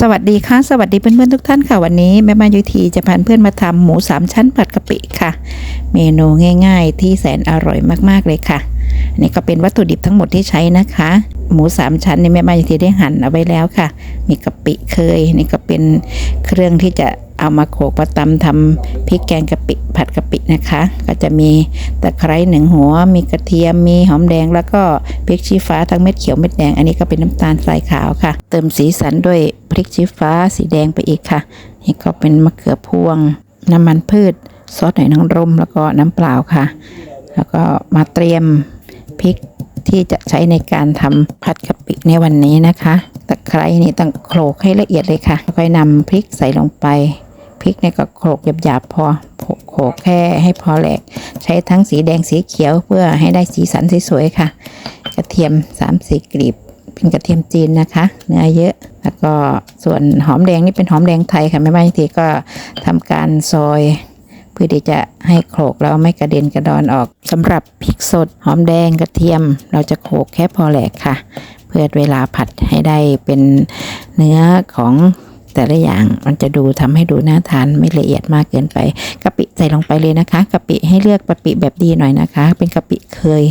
สวัสดีค่ะ สวัสดีเพื่อนๆทุกท่านค่ะ วันนี้แม่บ้านยุทีจะพาเพื่อนมาทำหมูสามชั้นผัดกะปิค่ะ เมนูง่าย ๆ ที่แสนอร่อยมากๆเลยค่ะนนี่ก็เป็นวัตถุดิบทั้งหมดที่ใช้นะคะ หมูสามชั้นนี่แม่บ้านยุทีได้หั่นเอาไว้แล้วค่ะ มีกะปิเคยนี่ก็เป็นเครื่องที่จะ เอามาโขลกมาตำทำพริกแกงกะปิผัดกะปินะคะ ก็จะมีตะไคร้หนึ่งหัว มีกระเทียมมีหอมแดง แล้วก็พริกชี้ฟ้าทั้งเม็ดเขียวเม็ดแดง อันนี้ก็เป็นน้ำตาลทรายขาวค่ะ เติมสีสันด้วยพริกชี้ฟ้าสีแดงไปอีกค่ะนี่ก็เป็นมะเขือพวง น้ำมันพืชซอสหอยนางรมแล้วก็น้ำเปล่าค่ะ แล้วก็มาเตรียมพริกที่จะใช้ในการทำผัดกะปิในวันนี้นะคะตะไคร้นี่ต้องโขลกให้ละเอียดเลยค่ะ ค่อยนำพริกใส่ลงไป พริกเนี่ยก็โขลกหยาบๆพอโขลกแค่ให้พอแหลก ใช้ทั้งสีแดงสีเขียวเพื่อให้ได้สีสันสวยๆค่ะ กระเทียม3 4กลีบเป็นกระเทียมจีนนะคะ เนื้อเยอะแล้วก็ส่วนหอมแดงนี่เป็นหอมแดงไทยค่ะแม่บ้านทีก็ทำการซอยเพื่อที่จะให้โขลกแล้วไม่กระเด็นกระดอนออกสำหรับพริกสดหอมแดงกระเทียม เราจะโขลกแค่พอแหลกค่ะ เพื่อเวลาผัดให้ได้เป็นเนื้อของ แต่ละอย่างมันจะดูทำให้ดูน่าทานไม่ละเอียดมากเกินไปกะปิใส่ลงไปเลยนะคะกะปิให้เลือกกะปิแบบดีหน่อยนะคะ เป็นกะปิเคย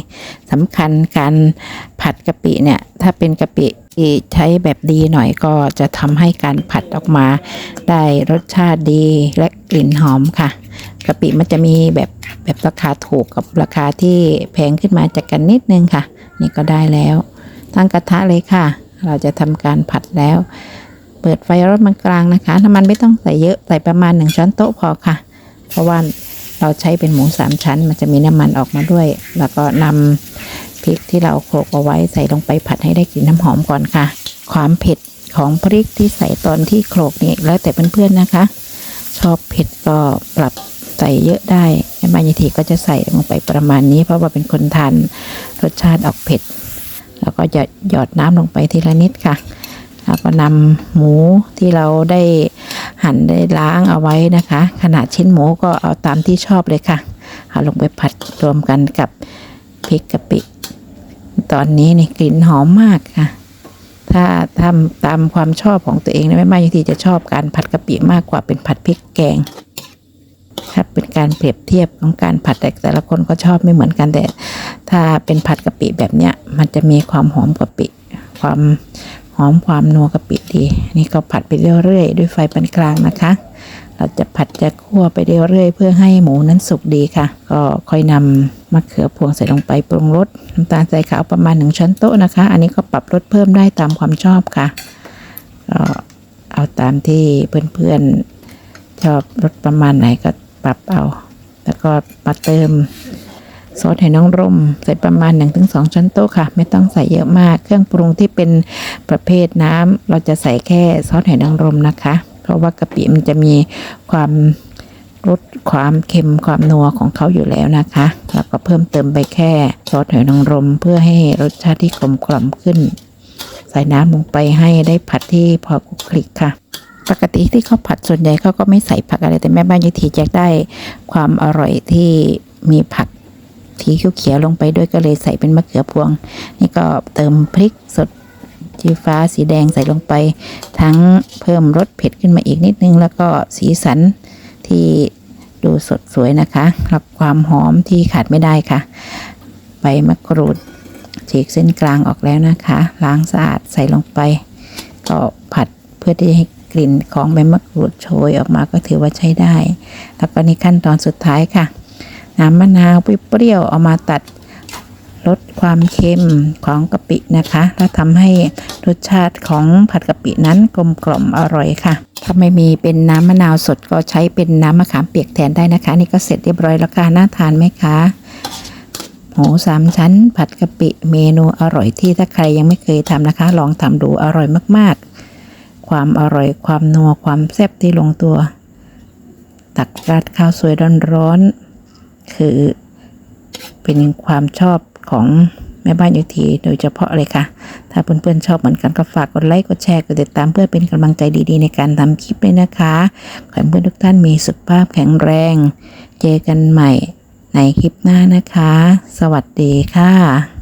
สำคัญการผัดกะปิเนี่ยถ้าเป็นกะปิที่ใช้แบบดีหน่อยก็จะทำให้การผัดออกมา ได้รสชาติดีและกลิ่นหอมค่ะกะปิมันจะมีแบบแบบราคาถูกกับราคาที่แพงขึ้นมาจากกันนิดนึงค่ะ นี่ก็ได้แล้ว ตั้งกระทะเลยค่ะ เราจะทำการผัดแล้ว เปิดไฟรถมันกลางนะคะน้ำมันไม่ต้องใส่เยอะใส่ประมาณหนึ่งช้อนโต๊ะพอค่ะ เพราะว่าเราใช้เป็นหมูสามชั้น มันจะมีน้ำมันออกมาด้วย แล้วก็นำพริกที่เราโขลกเอาไว้ใส่ลงไปผัดให้ได้กลิ่นน้ำหอมก่อนค่ะ ความเผ็ดของพริกที่ใส่ตอนที่โขลกนี่แล้วแต่เพื่อนๆนะคะ ชอบเผ็ดก็ปรับใส่เยอะได้แม่บานยทีก็จะใส่ลงไปประมาณนี้ เพราะว่าเป็นคนทานรสชาติออกเผ็ด แล้วก็จะหยอดน้ำลงไปทีละนิดค่ะ แล้วก็นำหมูที่เราได้หั่นได้ล้างเอาไว้นะคะ ขนาดชิ้นหมูก็เอาตามที่ชอบเลยค่ะ เอาลงไปผัดรวมกันกับพริกกะปิ ตอนนี้นี่กลิ่นหอมมากค่ะ ถ้าทำตามความชอบของตัวเองนะแม่บ้านบางทีจะชอบการผัดกะปิมากกว่าเป็นผัดพริกแกงครับเป็นการเปรียบเทียบของการผัดแต่แต่ละคนก็ชอบไม่เหมือนกันแต่ ถ้าเป็นผัดกะปิแบบเนี้ยมันจะมีความหอมกะปิ ความ หอมความนัวกะปิดี นี่ก็ผัดไปเรื่อยๆด้วยไฟปานกลางนะคะ เราจะผัดจะคั่วไปเรื่อยๆเพื่อให้หมูนั้นสุกดีค่ะ ก็ค่อยนำมะเขือพวงใส่ลงไปปรุงรสน้ำตาลใส่ขาวประมาณหนึ่งช้อนโต๊ะนะคะ อันนี้ก็ปรับรสเพิ่มได้ตามความชอบค่ะก็เอาตามที่เพื่อนๆชอบรสประมาณไหนก็ปรับเอา แล้วก็มาเติม ซอสไหน้องรมใส่ประมาณ 1-2 ช้อนโต๊ะค่ะ ไม่ต้องใส่เยอะมาก เครื่องปรุงที่เป็นประเภทน้ำเราจะใส่แค่ซอสไหนางรมนะคะ เพราะว่ากะปิมันจะมีความรสความเค็มความนัวของเขาอยู่แล้วนะคะ แล้วก็เพิ่มเติมไปแค่ซอสหอยนางรม เพื่อให้รสชาติที่กลมกล่อมขึ้น ใส่น้ำลงไปให้ได้ผัดที่พอคลุกคลิกค่ะปกติที่เขาผัดส่วนใหญ่เขาก็ไม่ใส่ผักอะไรแต่แม่บ้านยุทีจะได้ความอร่อยที่มีผัก สีเขียวๆลงไปด้วยก็เลยใส่เป็นมะเขือพวง นี่ก็เติมพริกสดสีฟ้าสีแดงใส่ลงไป ทั้งเพิ่มรสเผ็ดขึ้นมาอีกนิดนึง แล้วก็สีสันที่ดูสดสวยนะคะรับความหอมที่ขาดไม่ได้ค่ะใบมะกรูดฉีกเส้นกลางออกแล้วนะคะ ล้างสะอาดใส่ลงไป ก็ผัดเพื่อที่ให้กลิ่นของใบมะกรูดโชยออกมาก็ถือว่าใช้ได้ แล้วก็นี่ขั้นตอนสุดท้ายค่ะ น้ำมะนาวเปรี้ยวเอามาตัดลดความเค็มของกะปินะคะ แล้วทำให้รสชาติของผัดกะปินั้นกลมกล่อมอร่อยค่ะ ถ้าไม่มีเป็นน้ำมะนาวสดก็ใช้เป็นน้ำมะขามเปียกแทนได้นะคะ นี่ก็เสร็จเรียบร้อยแล้วค่ะน่าทานไหมคะหมูสามชั้น ผัดกะปิเมนูอร่อยที่ถ้าใครยังไม่เคยทำนะคะ ลองทำดูอร่อยมากๆ ความอร่อยความนัวความแซ่บที่ลงตัว ตักราดข้าวสวยร้อนๆ คือเป็นความชอบของแม่บ้านยุทีโดยเฉพาะเลยค่ะ ถ้าเพื่อนๆชอบเหมือนกันก็ฝากกดไลค์กดแชร์กดติดตามเพื่อเป็นกำลังใจดีๆ ในการทำคลิปเลยนะคะ ขอให้เพื่อนทุกท่านมีสุขภาพแข็งแรง เจอกันใหม่ในคลิปหน้านะคะ สวัสดีค่ะ